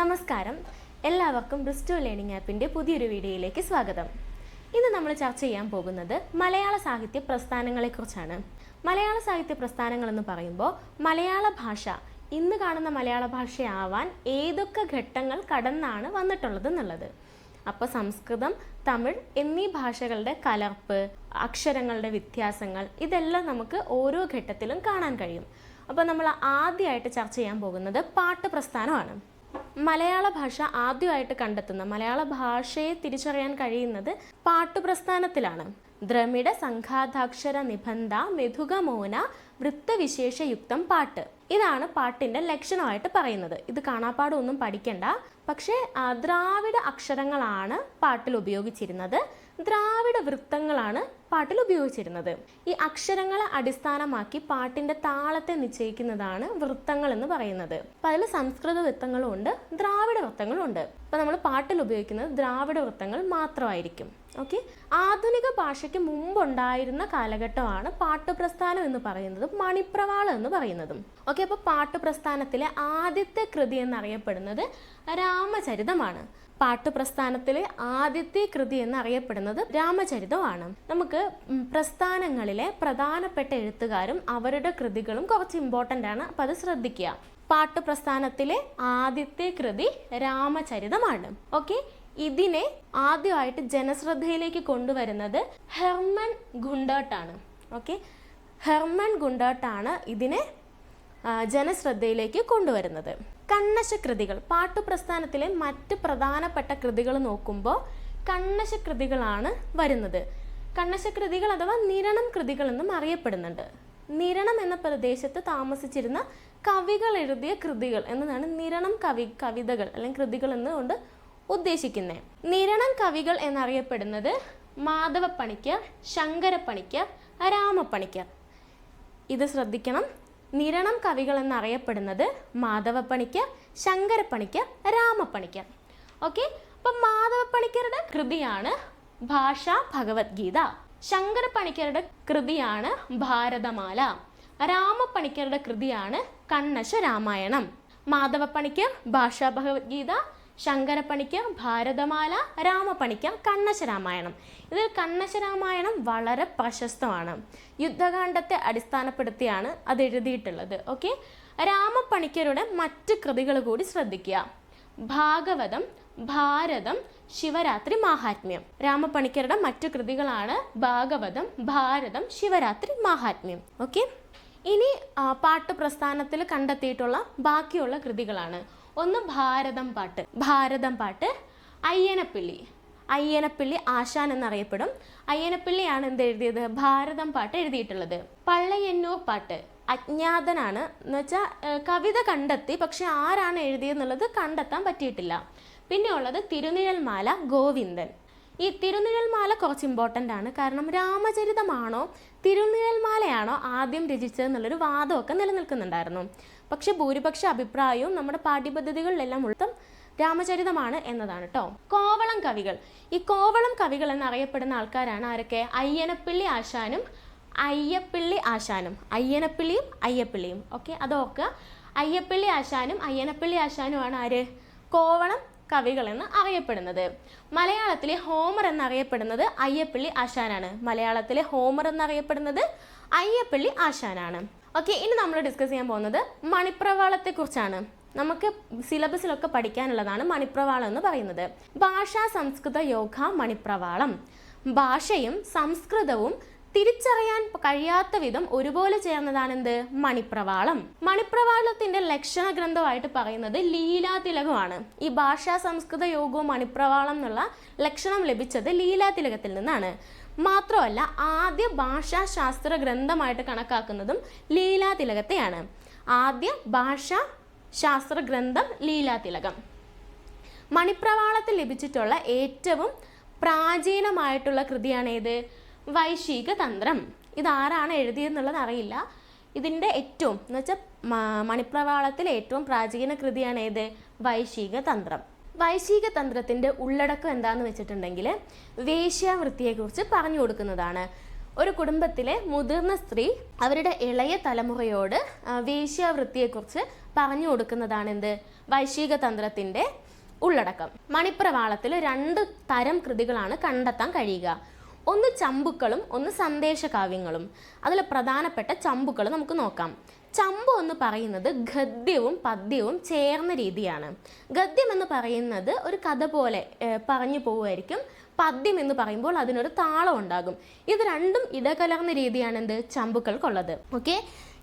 നമസ്കാരം. എല്ലാവർക്കും Bristow learning ആപ്പിന്റെ പുതിയൊരു വീഡിയോയിലേക്ക് സ്വാഗതം. ഇന്ന് നമ്മൾ ചർച്ച ചെയ്യാൻ പോകുന്നത് മലയാള സാഹിത്യ പ്രസ്ഥാനങ്ങളെക്കുറിച്ചാണ്. മലയാള സാഹിത്യ പ്രസ്ഥാനങ്ങൾ എന്ന് പറയുമ്പോൾ മലയാള ഭാഷ ഇന്ന് കാണുന്ന മലയാള ഭാഷയാവാൻ ഏതൊക്കെ ഘട്ടങ്ങൾ കടന്നാണ് വന്നിട്ടുള്ളത് എന്നുള്ളത് അപ്പോൾ സംസ്കൃതം തമിഴ് എന്നീ ഭാഷകളുടെ കലർപ്പ് അക്ഷരങ്ങളുടെ വ്യത്യാസങ്ങൾ ഇതെല്ലാം നമുക്ക് ഓരോ ഘട്ടത്തിലും കാണാൻ കഴിയും. അപ്പോൾ നമ്മൾ ആദ്യമായിട്ട് ചർച്ച ചെയ്യാൻ പോകുന്നത് പാട്ട് പ്രസ്ഥാനമാണ് മലയാള ഭാഷ ആദ്യമായിട്ട് കണ്ടെത്തുന്ന മലയാള ഭാഷയെ തിരിച്ചറിയാൻ കഴിയുന്നത് പാട്ടുപ്രസ്ഥാനത്തിലാണ്. ദ്രമിഡ സംഘാതാക്ഷര നിബന്ധ മെഥുകമോന വൃത്തവിശേഷയുക്തം പാട്ട്. ഇതാണ് പാട്ടിന്റെ ലക്ഷണമായിട്ട് പറയുന്നത്. ഇത് കാണാപ്പാടൊന്നും പഠിക്കണ്ട. പക്ഷേ ദ്രാവിഡ അക്ഷരങ്ങളാണ് പാട്ടിൽ ഉപയോഗിച്ചിരുന്നത്. ദ്രാവിഡ വൃത്തങ്ങളാണ് പാട്ടിൽ ഉപയോഗിച്ചിരുന്നത്. ഈ അക്ഷരങ്ങളെ അടിസ്ഥാനമാക്കി പാട്ടിന്റെ താളത്തെ നിശ്ചയിക്കുന്നതാണ് വൃത്തങ്ങൾ എന്ന് പറയുന്നത്. അപ്പൊ അതിൽ സംസ്കൃത വൃത്തങ്ങളും ഉണ്ട് ദ്രാവിഡ വൃത്തങ്ങളും ഉണ്ട് അപ്പൊ നമ്മൾ പാട്ടിൽ ഉപയോഗിക്കുന്നത് ദ്രാവിഡ വൃത്തങ്ങൾ മാത്രമായിരിക്കും. ഓക്കെ? ആധുനിക ഭാഷയ്ക്ക് മുമ്പുണ്ടായിരുന്ന കാലഘട്ടമാണ് പാട്ടുപ്രസ്ഥാനം എന്ന് പറയുന്നതും മണിപ്രവാളം എന്ന് പറയുന്നതും. ഓക്കെ? അപ്പോൾ പാട്ടുപ്രസ്ഥാനത്തിലെ ആദ്യത്തെ കൃതി എന്നറിയപ്പെടുന്നത് രാമചരിതമാണ്. പാട്ടുപ്രസ്ഥാനത്തിലെ ആദ്യത്തെ കൃതി എന്നറിയപ്പെടുന്നത് രാമചരിതമാണ്. നമുക്ക് പ്രസ്ഥാനങ്ങളിലെ പ്രധാനപ്പെട്ട എഴുത്തുകാരും അവരുടെ കൃതികളും കുറച്ച് ഇമ്പോർട്ടന്റ് ആണ്. അപ്പോൾ അത് ശ്രദ്ധിക്കുക. പാട്ടുപ്രസ്ഥാനത്തിലെ ആദ്യത്തെ കൃതി രാമചരിതമാണ്. ഓക്കെ ഇതിനെ ആദ്യമായിട്ട് ജനശ്രദ്ധയിലേക്ക് കൊണ്ടുവരുന്നത് ഹെർമൻ ഗുണ്ടേട്ടാണ് ഓക്കെ ഹെർമൻ ഗുണ്ടേട്ടാണ് ഇതിനെ ജനശ്രദ്ധയിലേക്ക് കൊണ്ടുവരുന്നത്. കണ്ണശകൃതികൾ. പാട്ടുപ്രസ്ഥാനത്തിലെ മറ്റ് പ്രധാനപ്പെട്ട കൃതികൾ നോക്കുമ്പോൾ കണ്ണശ കൃതികളാണ് വരുന്നത്. കണ്ണശ കൃതികൾ അഥവാ നിരണം കൃതികൾ എന്നും അറിയപ്പെടുന്നുണ്ട്. നിരണം എന്ന പ്രദേശത്ത് താമസിച്ചിരുന്ന കവികൾ എഴുതിയ കൃതികൾ എന്നതാണ് നിരണം കവി കവിതകൾ അല്ലെങ്കിൽ കൃതികൾ എന്നുകൊണ്ട് ഉദ്ദേശിക്കുന്നത് നിരണം കവികൾ എന്നറിയപ്പെടുന്നത് മാധവപ്പണിക്കർ ശങ്കരപ്പണിക്കർ രാമപ്പണിക്കർ. ഇത് ശ്രദ്ധിക്കണം. നിരണം കവികൾ എന്നറിയപ്പെടുന്നത് മാധവപ്പണിക്കർ ശങ്കരപ്പണിക്കർ രാമപ്പണിക്കർ ഓക്കെ അപ്പം മാധവപ്പണിക്കരുടെ കൃതിയാണ് ഭാഷ ഭഗവത്ഗീത. ശങ്കരപ്പണിക്കരുടെ കൃതിയാണ് ഭാരതമാല. രാമപ്പണിക്കരുടെ കൃതിയാണ് കണ്ണശ രാമായണം മാധവപ്പണിക്കർ ഭാഷാ ഭഗവത്ഗീത ശങ്കരപ്പണിക്കർ ഭാരതമാല രാമപ്പണിക്ക് കണ്ണശരാമായണം. ഇതിൽ കണ്ണശരാമായണം വളരെ പ്രശസ്തമാണ്. യുദ്ധകാണ്ഡത്തെ അടിസ്ഥാനപ്പെടുത്തിയാണ് അത് എഴുതിയിട്ടുള്ളത്. ഓക്കെ? രാമപ്പണിക്കരുടെ മറ്റ് കൃതികൾ കൂടി ശ്രദ്ധിക്കുക. ഭാഗവതം ഭാരതം ശിവരാത്രി മാഹാത്മ്യം. രാമപ്പണിക്കരുടെ മറ്റു കൃതികളാണ് ഭാഗവതം ഭാരതം ശിവരാത്രി മാഹാത്മ്യം. ഓക്കെ? ഇനി പാട്ട് പ്രസ്ഥാനത്തിൽ കണ്ടെത്തിയിട്ടുള്ള ബാക്കിയുള്ള കൃതികളാണ്. ഒന്ന് ഭാരതം പാട്ട്. ഭാരതം പാട്ട് അയ്യനപ്പിള്ളി. അയ്യനപ്പിള്ളി ആശാൻ എന്നറിയപ്പെടും. അയ്യനപ്പിള്ളിയാണ് എന്ത് എഴുതിയത്? ഭാരതം പാട്ട് എഴുതിയിട്ടുള്ളത്. പള്ളയന്നൂർ പാട്ട്. അജ്ഞാതനാണ്. എന്ന് വെച്ചാൽ കവിത കണ്ടെത്തി പക്ഷെ ആരാണ് എഴുതിയെന്നുള്ളത് കണ്ടെത്താൻ പറ്റിയിട്ടില്ല. പിന്നെ ഉള്ളത് തിരുനിഴൽമാല ഗോവിന്ദൻ. ഈ തിരുനിഴൽമാല കുറച്ച് ഇമ്പോർട്ടന്റ് ആണ്. കാരണം രാമചരിതമാണോ തിരുനിഴൽമാലയാണോ ആദ്യം രചിച്ചതെന്നുള്ളൊരു വാദമൊക്കെ നിലനിൽക്കുന്നുണ്ടായിരുന്നു. പക്ഷേ ഭൂരിപക്ഷ അഭിപ്രായവും നമ്മുടെ പാഠ്യപദ്ധതികളിലെല്ലാം ഉൾത്തം രാമചരിതമാണ് എന്നതാണ് കേട്ടോ കോവളം കവികൾ. ഈ കോവളം കവികൾ എന്നറിയപ്പെടുന്ന ആൾക്കാരാണ് ആരൊക്കെ? അയ്യനപ്പിള്ളി ആശാനും അയ്യപ്പിള്ളി ആശാനും. അയ്യനപ്പിള്ളിയും അയ്യപ്പിള്ളിയും. ഓക്കെ അതൊക്കെ അയ്യപ്പിള്ളി ആശാനും അയ്യനപ്പിള്ളി ആശാനുമാണ് ആര്? കോവളം കവികൾ എന്ന് അറിയപ്പെടുന്നത്. മലയാളത്തിലെ ഹോമർ എന്നറിയപ്പെടുന്നത് അയ്യപ്പള്ളി ആശാനാണ്. മലയാളത്തിലെ ഹോമർ എന്നറിയപ്പെടുന്നത് അയ്യപ്പള്ളി ആശാനാണ്. ഓക്കെ ഇനി നമ്മൾ ഡിസ്കസ് ചെയ്യാൻ പോകുന്നത് മണിപ്രവാളത്തെക്കുറിച്ചാണ്. നമുക്ക് സിലബസിലൊക്കെ പഠിക്കാനുള്ളതാണ് മണിപ്രവാളം എന്ന് പറയുന്നത്. ഭാഷാ സംസ്കൃത യോഗ മണിപ്രവാളം. ഭാഷയും സംസ്കൃതവും തിരിച്ചറിയാൻ കഴിയാത്ത വിധം ഒരുപോലെ ചേർന്നതാണ് എന്ത് മണിപ്രവാളം. മണിപ്രവാളത്തിന്റെ ലക്ഷണ ഗ്രന്ഥമായിട്ട് പറയുന്നത് ലീലാതിലകമാണ്. ഈ ഭാഷാ സംസ്കൃത യോഗവും മണിപ്രവാളം എന്നുള്ള ലക്ഷണം ലഭിച്ചത് ലീലാതിലകത്തിൽ നിന്നാണ്. മാത്രമല്ല ആദ്യ ഭാഷാശാസ്ത്ര ഗ്രന്ഥമായിട്ട് കണക്കാക്കുന്നതും ലീലാതിലകത്തെയാണ്. ആദ്യ ഭാഷാ ശാസ്ത്ര ഗ്രന്ഥം ലീലാതിലകം. മണിപ്രവാളത്തിൽ ലഭിച്ചിട്ടുള്ള ഏറ്റവും പ്രാചീനമായിട്ടുള്ള കൃതിയാണ് ഏത് വൈശിക തന്ത്രം. ഇതാരാണ് എഴുതിയെന്നുള്ളത് അറിയില്ല. ഇതിന്റെ ഏറ്റവും എന്ന് വെച്ചാൽ മണിപ്രവാളത്തിലെ ഏറ്റവും പ്രാചീന കൃതിയാണ് ഏത്? വൈശീക തന്ത്രം. വൈശീക തന്ത്രത്തിന്റെ ഉള്ളടക്കം എന്താണെന്ന് വെച്ചിട്ടുണ്ടെങ്കിൽ വേശ്യാവൃത്തിയെക്കുറിച്ച് പറഞ്ഞു കൊടുക്കുന്നതാണ്. ഒരു കുടുംബത്തിലെ മുതിർന്ന സ്ത്രീ അവരുടെ ഇളയ തലമുറയോട് വേശ്യാവൃത്തിയെക്കുറിച്ച് പറഞ്ഞു കൊടുക്കുന്നതാണ് എന്ത്? വൈശീക തന്ത്രത്തിന്റെ ഉള്ളടക്കം. മണിപ്രവാളത്തിൽ രണ്ട് തരം കൃതികളാണ് കണ്ടെത്താൻ കഴിയുക. ഒന്ന് ചമ്പുക്കളും ഒന്ന് സന്ദേശകാവ്യങ്ങളും. അതിൽ പ്രധാനപ്പെട്ട ചമ്പുകൾ നമുക്ക് നോക്കാം. ചമ്പു എന്ന് പറയുന്നത് ഗദ്യവും പദ്യവും ചേർന്ന രീതിയാണ്. ഗദ്യം എന്ന് പറയുന്നത് ഒരു കഥ പോലെ പറഞ്ഞു പോവുമായിരിക്കും. പദ്യം എന്ന് പറയുമ്പോൾ അതിനൊരു താളം ഉണ്ടാകും. ഇത് രണ്ടും ഇടകലർന്ന രീതിയാണ് എന്ത് ചമ്പുക്കൾക്കുള്ളത് ഓക്കെ?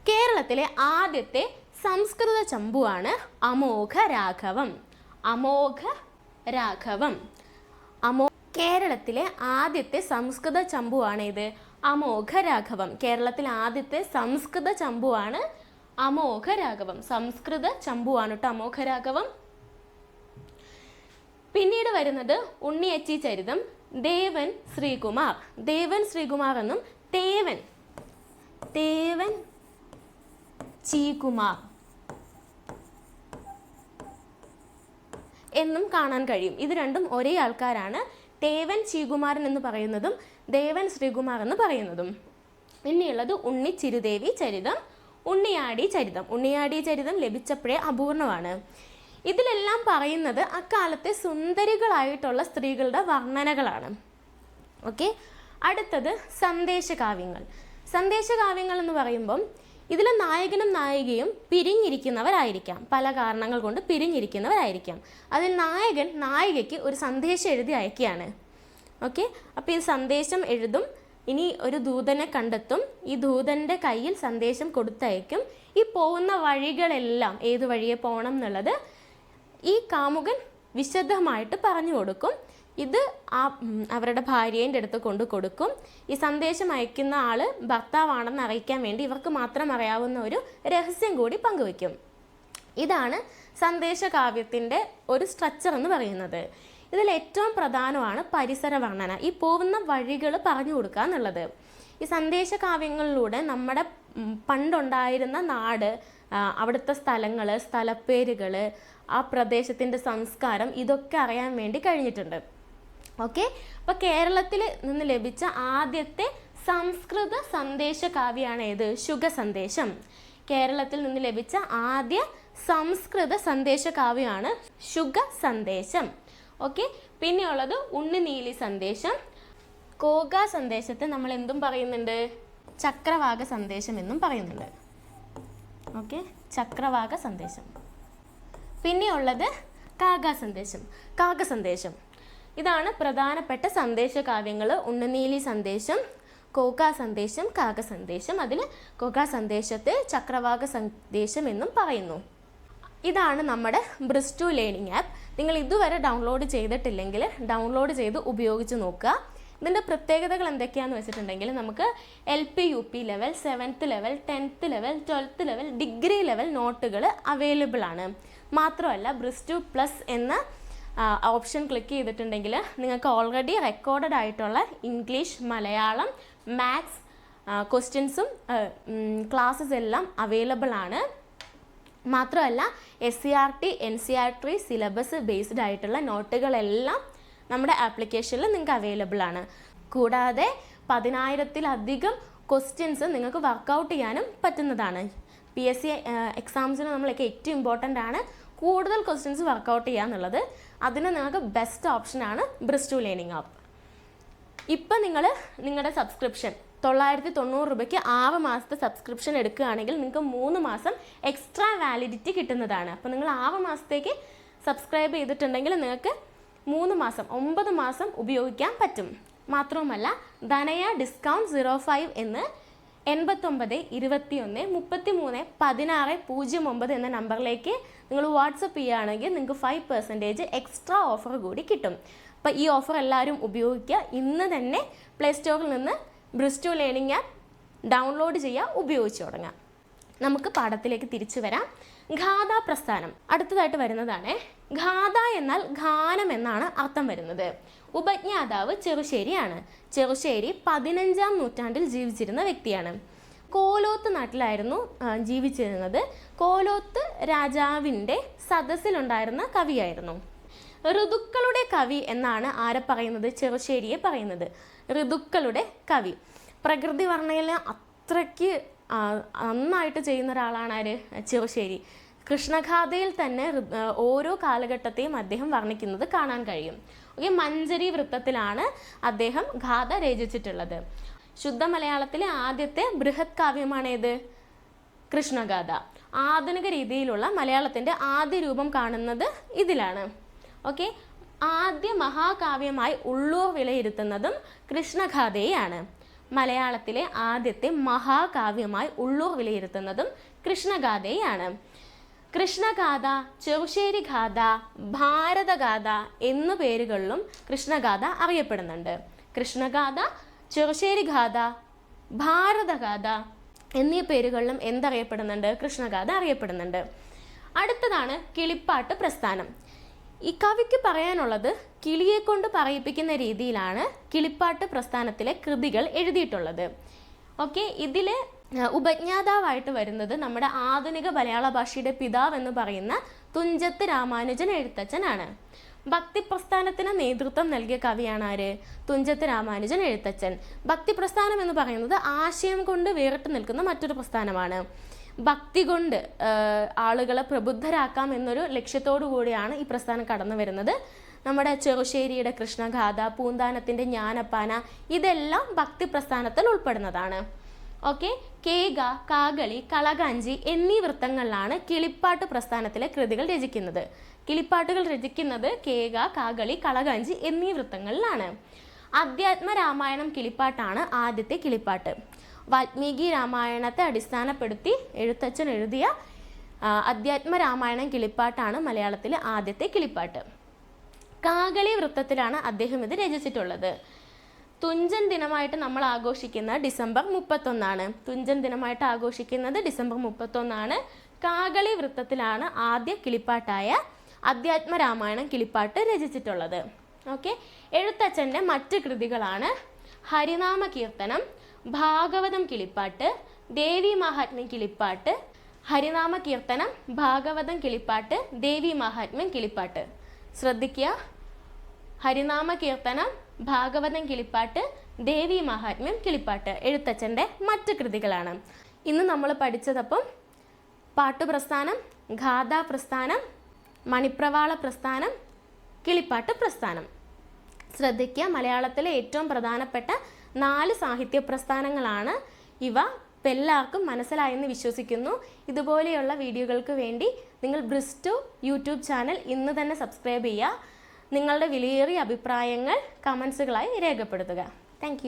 കേരളത്തിലെ ആദ്യത്തെ സംസ്കൃത ചമ്പുവാണ് അമോഘ രാഘവം അമോഘ രാഘവം അമോ കേരളത്തിലെ ആദ്യത്തെ സംസ്കൃത ചമ്പുവാണ് ഇത്. അമോഘരാഘവം. കേരളത്തിലെ ആദ്യത്തെ സംസ്കൃത ചമ്പുവാണ് അമോഘരാഘവം. സംസ്കൃത ചമ്പുവാണ് കേട്ടോ അമോഘരാഘവം. പിന്നീട് വരുന്നത് ഉണ്ണിയച്ചി ചരിതം. ദേവൻ ശ്രീകുമാർ. ദേവൻ ശ്രീകുമാർ എന്നും തേവൻ. തേവൻ ചീകുമാർ എന്നും കാണാൻ കഴിയും. ഇത് രണ്ടും ഒരേ ആൾക്കാരാണ്. തേവൻ ശ്രീകുമാരൻ എന്ന് പറയുന്നതും ദേവൻ ശ്രീകുമാർ എന്ന് പറയുന്നതും. പിന്നെയുള്ളത് ഉണ്ണി ചിരുദേവി ചരിതം ഉണ്ണിയാടി ചരിതം. ഉണ്ണിയാടി ചരിതം ലഭിച്ചപ്പോഴേ അപൂർണമാണ്. ഇതിലെല്ലാം പറയുന്നത് അക്കാലത്തെ സുന്ദരികളായിട്ടുള്ള സ്ത്രീകളുടെ വർണനകളാണ്. ഓക്കെ? അടുത്തത് സന്ദേശകാവ്യങ്ങൾ. സന്ദേശകാവ്യങ്ങൾ എന്ന് പറയുമ്പം ഇതിൽ നായകനും നായികയും പിരിഞ്ഞിരിക്കുന്നവരായിരിക്കാം. പല കാരണങ്ങൾ കൊണ്ട് പിരിഞ്ഞിരിക്കുന്നവരായിരിക്കാം. അതിൽ നായകൻ നായികയ്ക്ക് ഒരു സന്ദേശം എഴുതി അയക്കുകയാണ്. ഓക്കെ? അപ്പോൾ ഈ സന്ദേശം എഴുതും. ഇനി ഒരു ദൂതനെ കണ്ടെത്തും. ഈ ദൂതന്റെ കയ്യിൽ സന്ദേശം കൊടുത്തയക്കും. ഈ പോകുന്ന വഴികളെല്ലാം ഏത് വഴിയെ പോകണം എന്നുള്ളത് ഈ കാമുകൻ വിശദമായിട്ട് പറഞ്ഞു കൊടുക്കും. ഇത് ആ അവരുടെ ഭാര്യേന്റെ അടുത്ത് കൊണ്ട് കൊടുക്കും. ഈ സന്ദേശം അയക്കുന്ന ആൾ ഭർത്താവാണെന്ന് അറിയിക്കാൻ വേണ്ടി ഇവർക്ക് മാത്രം അറിയാവുന്ന ഒരു രഹസ്യം കൂടി പങ്കുവയ്ക്കും. ഇതാണ് സന്ദേശകാവ്യത്തിന്റെ ഒരു സ്ട്രക്ചർ എന്ന് പറയുന്നത്. ഇതിൽ ഏറ്റവും പ്രധാനമാണ് പരിസര വർണന ഈ പോകുന്ന വഴികൾ പറഞ്ഞു കൊടുക്കുക എന്നുള്ളത്. ഈ സന്ദേശകാവ്യങ്ങളിലൂടെ നമ്മുടെ ഉം, പണ്ടുണ്ടായിരുന്ന നാട് അവിടുത്തെ സ്ഥലങ്ങൾ സ്ഥലപ്പേരുകൾ ആ പ്രദേശത്തിന്റെ സംസ്കാരം ഇതൊക്കെ അറിയാൻ വേണ്ടി കഴിഞ്ഞിട്ടുണ്ട്. ഓക്കെ? അപ്പോൾ കേരളത്തിൽ നിന്ന് ലഭിച്ച ആദ്യത്തെ സംസ്കൃത സന്ദേശ കാവ്യമാണ് ഏത്? ശുഗ സന്ദേശം. കേരളത്തിൽ നിന്ന് ലഭിച്ച ആദ്യ സംസ്കൃത സന്ദേശ കാവ്യമാണ് ശുഗ സന്ദേശം. ഓക്കെ? പിന്നെയുള്ളത് ഉണ്ണിനീലി സന്ദേശം. കോക സന്ദേശത്തെ നമ്മൾ എന്തും പറയുന്നുണ്ട്? ചക്രവാക സന്ദേശം എന്നും പറയുന്നുണ്ട്. ഓക്കെ? ചക്രവാക സന്ദേശം. പിന്നെയുള്ളത് കാക സന്ദേശം. കാക സന്ദേശം. ഇതാണ് പ്രധാനപ്പെട്ട സന്ദേശ കാവ്യങ്ങൾ ഉണ്ണനീലി സന്ദേശം കോക്കാ സന്ദേശം കാക സന്ദേശം. അതിൽ കോക്കാ സന്ദേശത്തെ ചക്രവാക സന്ദേശം എന്നും പറയുന്നു. ഇതാണ് നമ്മുടെ ബ്രിസ്റ്റു ലേണിംഗ് ആപ്പ്. നിങ്ങൾ ഇതുവരെ ഡൗൺലോഡ് ചെയ്തിട്ടില്ലെങ്കിൽ ഡൗൺലോഡ് ചെയ്ത് ഉപയോഗിച്ച് നോക്കുക. ഇതിന്റെ പ്രത്യേകതകൾ എന്തൊക്കെയാണെന്ന് വെച്ചിട്ടുണ്ടെങ്കിൽ നമുക്ക് L P U P level seventh level tenth level twelfth level degree level നോട്ടുകൾ അവൈലബിൾ ആണ്. മാത്രമല്ല ബ്രിസ്റ്റു പ്ലസ് എന്ന ഓപ്ഷൻ ക്ലിക്ക് ചെയ്തിട്ടുണ്ടെങ്കിൽ നിങ്ങൾക്ക് ഓൾറെഡി റെക്കോർഡഡ് ആയിട്ടുള്ള ഇംഗ്ലീഷ് മലയാളം മാത്സ് ക്വസ്റ്റ്യൻസും ക്ലാസ്സസ് എല്ലാം അവൈലബിൾ ആണ്. മാത്രമല്ല S C R T N C R T syllabus based ആയിട്ടുള്ള നോട്ടുകളെല്ലാം നമ്മുടെ ആപ്ലിക്കേഷനിൽ നിങ്ങൾക്ക് അവൈലബിൾ ആണ്. കൂടാതെ പതിനായിരത്തിലധികം ക്വസ്റ്റ്യൻസ് നിങ്ങൾക്ക് വർക്കൗട്ട് ചെയ്യാനും പറ്റുന്നതാണ്. പി എസ് സി എക്സാംസിന് നമ്മളൊക്കെ ഏറ്റവും ഇമ്പോർട്ടന്റ് ആണ് കൂടുതൽ ക്വസ്റ്റ്യൻസ് വർക്കൗട്ട് ചെയ്യുക എന്നുള്ളത് അതിന് നിങ്ങൾക്ക് ബെസ്റ്റ് ഓപ്ഷനാണ് ബ്രിസ്റ്റു ലേണിംഗ് ആപ്പ് ഇപ്പം നിങ്ങൾ നിങ്ങളുടെ സബ്സ്ക്രിപ്ഷൻ തൊള്ളായിരത്തി തൊണ്ണൂറ് രൂപയ്ക്ക് ആറ് മാസത്തെ സബ്സ്ക്രിപ്ഷൻ എടുക്കുകയാണെങ്കിൽ നിങ്ങൾക്ക് മൂന്ന് മാസം എക്സ്ട്രാ വാലിഡിറ്റി കിട്ടുന്നതാണ്. അപ്പോൾ നിങ്ങൾ ആറ് മാസത്തേക്ക് സബ്സ്ക്രൈബ് ചെയ്തിട്ടുണ്ടെങ്കിൽ നിങ്ങൾക്ക് മൂന്ന് മാസം ഒമ്പത് മാസം ഉപയോഗിക്കാൻ പറ്റും. മാത്രവുമല്ല ധനയ ഡിസ്കൗണ്ട് സീറോ ഫൈവ് എന്ന് എൺപത്തൊമ്പത് ഇരുപത്തിയൊന്ന് മുപ്പത്തി മൂന്ന് പതിനാറ് പൂജ്യം ഒമ്പത് എന്ന നമ്പറിലേക്ക് നിങ്ങൾ വാട്സപ്പ് ചെയ്യുകയാണെങ്കിൽ നിങ്ങൾക്ക് ഫൈവ് പെർസെന്റേജ് എക്സ്ട്രാ ഓഫർ കൂടി കിട്ടും. അപ്പോൾ ഈ ഓഫർ എല്ലാവരും ഉപയോഗിക്കുക. ഇന്ന് തന്നെ പ്ലേ സ്റ്റോറിൽ നിന്ന് ബ്രിസ്റ്റോ ലേണിംഗ് ആപ്പ് ഡൗൺലോഡ് ചെയ്യുക ഉപയോഗിച്ച് തുടങ്ങാം. നമുക്ക് പാഠത്തിലേക്ക് തിരിച്ചു വരാം. ഘാത പ്രസ്ഥാനം. അടുത്തതായിട്ട് വരുന്നതാണ് ഘാത എന്നാൽ ഗാനം എന്നാണ് അർത്ഥം വരുന്നത്. ഉപജ്ഞാതാവ് ചെറുശ്ശേരിയാണ്. ചെറുശ്ശേരി പതിനഞ്ചാം നൂറ്റാണ്ടിൽ ജീവിച്ചിരുന്ന വ്യക്തിയാണ്. കോലോത്ത് നാട്ടിലായിരുന്നു ജീവിച്ചിരുന്നത്. കോലോത്ത് രാജാവിന്റെ സദസ്സിലുണ്ടായിരുന്ന കവിയായിരുന്നു. ഋതുക്കളുടെ കവി എന്നാണ് ആരെ പറയുന്നത്? ചെറുശ്ശേരിയെ പറയുന്നത്. ഋതുക്കളുടെ കവി. പ്രകൃതി വർണയിൽ അത്രയ്ക്ക് നന്നായിട്ട് ചെയ്യുന്ന ഒരാളാണ് ആര്? ചെറുശ്ശേരി. കൃഷ്ണഗാഥയിൽ തന്നെ ഓരോ കാലഘട്ടത്തെയും അദ്ദേഹം വർണിക്കുന്നത് കാണാൻ കഴിയും. ഓക്കെ മഞ്ചരി വൃത്തത്തിലാണ് അദ്ദേഹം ഗാഥ രചിച്ചിട്ടുള്ളത്. ശുദ്ധ മലയാളത്തിലെ ആദ്യത്തെ ബൃഹത് കാവ്യമാണേത്? കൃഷ്ണഗാഥ. ആധുനിക രീതിയിലുള്ള മലയാളത്തിന്റെ ആദ്യ രൂപം കാണുന്നത് ഇതിലാണ്. ഓക്കെ? ആദ്യ മഹാകാവ്യമായി ഉള്ളൂർ വിലയിരുത്തുന്നതും കൃഷ്ണഗാഥയെയാണ്. മലയാളത്തിലെ ആദ്യത്തെ മഹാകാവ്യമായി ഉള്ളൂർ വിലയിരുത്തുന്നതും കൃഷ്ണഗാഥയെയാണ്. കൃഷ്ണഗാഥ ചെറുശ്ശേരി ഗാഥ ഭാരതഗാഥ എന്നു പേരുകളിലും കൃഷ്ണഗാഥ അറിയപ്പെടുന്നുണ്ട്. കൃഷ്ണഗാഥ ചെറുശ്ശേരി ഗാഥ ഭാരതഗാഥ എന്നീ പേരുകളിലും എന്തറിയപ്പെടുന്നുണ്ട്? കൃഷ്ണഗാഥ അറിയപ്പെടുന്നുണ്ട്. അടുത്തതാണ് കിളിപ്പാട്ട് പ്രസ്ഥാനം. ഈ കവിക്ക് പറയാനുള്ളത് കിളിയെ കൊണ്ട് പറയിപ്പിക്കുന്ന രീതിയിലാണ് കിളിപ്പാട്ട് പ്രസ്ഥാനത്തിലെ കൃതികൾ എഴുതിയിട്ടുള്ളത്. ഓക്കെ ഇതിൽ ഉപജ്ഞാതാവായിട്ട് വരുന്നത് നമ്മുടെ ആധുനിക മലയാള ഭാഷയുടെ പിതാവ് എന്ന് പറയുന്ന തുഞ്ചത്ത് രാമാനുജൻ എഴുത്തച്ഛനാണ്. ഭക്തി പ്രസ്ഥാനത്തിന് നേതൃത്വം നൽകിയ കവിയാണ് ആര്? തുഞ്ചത്ത് രാമാനുജൻ എഴുത്തച്ഛൻ. ഭക്തി പ്രസ്ഥാനം എന്ന് പറയുന്നത് ആശയം കൊണ്ട് വേറിട്ട് നിൽക്കുന്ന മറ്റൊരു പ്രസ്ഥാനമാണ്. ഭക്തി കൊണ്ട് ആളുകളെ പ്രബുദ്ധരാക്കാം എന്നൊരു ലക്ഷ്യത്തോടു കൂടിയാണ് ഈ പ്രസ്ഥാനം കടന്നു വരുന്നത്. നമ്മുടെ ചെറുശ്ശേരിയുടെ കൃഷ്ണഗാഥ പൂന്താനത്തിന്റെ ജ്ഞാനപ്പാന ഇതെല്ലാം ഭക്തി പ്രസ്ഥാനത്തിൽ ഉൾപ്പെടുന്നതാണ്. ഓക്കെ? കേക കാകളി കളകാഞ്ചി എന്നീ വൃത്തങ്ങളിലാണ് കിളിപ്പാട്ട് പ്രസ്ഥാനത്തിലെ കൃതികൾ രചിക്കുന്നത്. കിളിപ്പാട്ടുകൾ രചിക്കുന്നത് കേക കാകളി കളകാഞ്ചി എന്നീ വൃത്തങ്ങളിലാണ്. അധ്യാത്മ രാമായണം കിളിപ്പാട്ടാണ് ആദ്യത്തെ കിളിപ്പാട്ട്. വാൽമീകി രാമായണത്തെ അടിസ്ഥാനപ്പെടുത്തി എഴുത്തച്ഛൻ എഴുതിയ അധ്യാത്മ രാമായണം കിളിപ്പാട്ടാണ് മലയാളത്തിലെ ആദ്യത്തെ കിളിപ്പാട്ട്. കാകളി വൃത്തത്തിലാണ് അദ്ദേഹം ഇത് രചിച്ചിട്ടുള്ളത്. തുഞ്ചൻ ദിനമായിട്ട് നമ്മൾ ആഘോഷിക്കുന്ന ഡിസംബർ മുപ്പത്തൊന്നാണ്. തുഞ്ചൻ ദിനമായിട്ട് ആഘോഷിക്കുന്നത് ഡിസംബർ മുപ്പത്തൊന്നാണ്. കാകളി വൃത്തത്തിലാണ് ആദ്യ കിളിപ്പാട്ടായ അധ്യാത്മ രാമായണം കിളിപ്പാട്ട് രചിച്ചിട്ടുള്ളത്. ഓക്കെ എഴുത്തച്ഛന്റെ മറ്റ് കൃതികളാണ് ഹരിനാമ കീർത്തനം ഭാഗവതം കിളിപ്പാട്ട് ദേവി മഹാത്മ്യം കിളിപ്പാട്ട് ഹരിനാമ കീർത്തനം ഭാഗവതം കിളിപ്പാട്ട് ദേവി മഹാത്മ്യം കിളിപ്പാട്ട്. ശ്രദ്ധിക്കുക. ഹരിനാമ കീർത്തനം ഭാഗവതം കിളിപ്പാട്ട് ദേവി മഹാത്മ്യം കിളിപ്പാട്ട് എഴുത്തച്ഛന്റെ മറ്റ് കൃതികളാണ്. ഇന്ന് നമ്മൾ പഠിച്ചതപ്പം പാട്ടുപ്രസ്ഥാനം ഗാഥാ പ്രസ്ഥാനം മണിപ്രവാള പ്രസ്ഥാനം കിളിപ്പാട്ട് പ്രസ്ഥാനം. ശ്രദ്ധിക്കുക മലയാളത്തിലെ ഏറ്റവും പ്രധാനപ്പെട്ട നാല് സാഹിത്യ പ്രസ്ഥാനങ്ങളാണ് ഇവ. എല്ലാവർക്കും മനസ്സിലായെന്ന് വിശ്വസിക്കുന്നു. ഇതുപോലെയുള്ള വീഡിയോകൾക്ക് വേണ്ടി നിങ്ങൾ ബ്രിസ്റ്റു യൂട്യൂബ് ചാനൽ ഇന്ന് തന്നെ സബ്സ്ക്രൈബ് ചെയ്യുക. നിങ്ങളുടെ വിലയേറിയ അഭിപ്രായങ്ങൾ കമൻസുകളായി രേഖപ്പെടുത്തുക. താങ്ക്